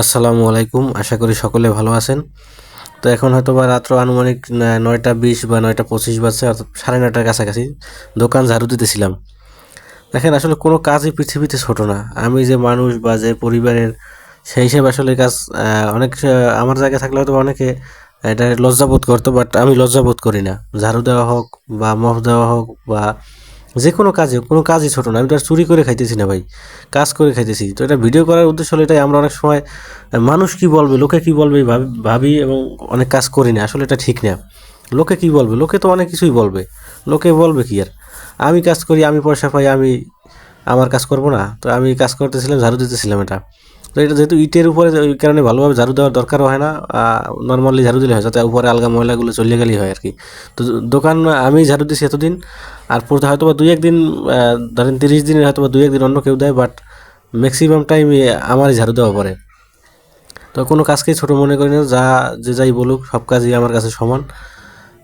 আসসালামু আলাইকুম, আশা করি সকলে ভালো আছেন। তো এখন হয়তো বা রাত্র আনুমানিক নয়টা বিশ বা নয়টা পঁচিশ বাজছে, অর্থাৎ সাড়ে নয়টার কাছাকাছি দোকান ঝাড়ু দিতেছিলাম। দেখেন, আসলে কোনো কাজই পৃথিবীতে ছোট না। আমি যে মানুষ বা যে পরিবারের, সেই হিসেবে আসলে কাজ অনেক আমার জায়গায় থাকলে হয়তো অনেকে এটা লজ্জাবোধ করতো, বাট আমি লজ্জাবোধ করি না। ঝাড়ু দেওয়া হোক বা মফ দেওয়া হোক বা যে কোনো কাজে, কোনো কাজই ছোটো না। আমি তো আর চুরি করে খাইতেছি না ভাই, কাজ করে খাইতেছি। তো এটা ভিডিও করার উদ্দেশ্য হলো এটাই, আমরা অনেক সময় মানুষ কি বলবে, লোকে কি বলবে ভাবি- এবং অনেক কাজ করি না। আসলে এটা ঠিক না। লোকে কি বলবে? লোকে তো অনেক কিছুই বলবে। লোকে বলবে কি আর? আমি কাজ করি, আমি পয়সা পাই, আমি আমার কাজ করব না। তো আমি কাজ করতেছিলাম, ঝাড়ু দিতেছিলাম এটা। তো এটা যেহেতু ইটের উপরে, ওই কারণে ভালোভাবে ঝাড়ু দেওয়ার দরকারও হয় না। নর্মালি ঝাড়ু দিলে হয়, যাতে উপরে আলগা ময়লাগুলো চলে গেলেই হয় আর কি। তো দোকান, আমি ঝাড়ু দিছি এতদিন। আর পড়তে হয়তো বা দুই একদিন ধরেন তিরিশ দিনের হয়তো বা দুই একদিন অন্য কেউ দেয় বাট ম্যাক্সিমাম টাইম আমারই ঝাড়ু দেওয়া পড়ে। তো কোনো কাজকেই ছোটো মনে করি না, যা, যে যাই বলুক, সব কাজই আমার কাছে সমান।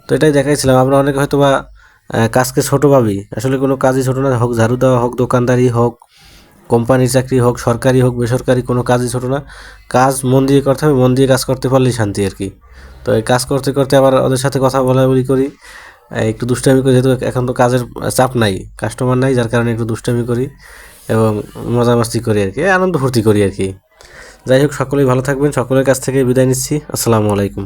তো এটাই দেখাইছিলাম, আমরা অনেকে হয়তো বা কাজকে ছোট ভাবি। আসলে কোনো কাজই ছোট না, হোক ঝাড়ু দেওয়া হোক, দোকানদারি হোক, কোম্পানির চাকরি হোক, সরকারি হোক, বেসরকারি, কোনো কাজই ছোট না। কাজ মন দিয়ে করতে হবে, মন দিয়ে কাজ করতে পারলেই শান্তি আর কি। তো এই কাজ করতে করতে আবার ওদের সাথে কথা বলা বলি করি। একটু দুষ্টামি করি, যেহেতু এখন তো কাজের চাপ নাই কাস্টমার নাই, যার কারণে একটু দুষ্টামি করি এবং মজা মাস্তি করি আর কি আনন্দ ফুর্তি করি আর কি। যাই হোক, সকলেই ভালো থাকবেন, সকলের কাছ থেকে বিদায় নিচ্ছি, আসসালামু আলাইকুম।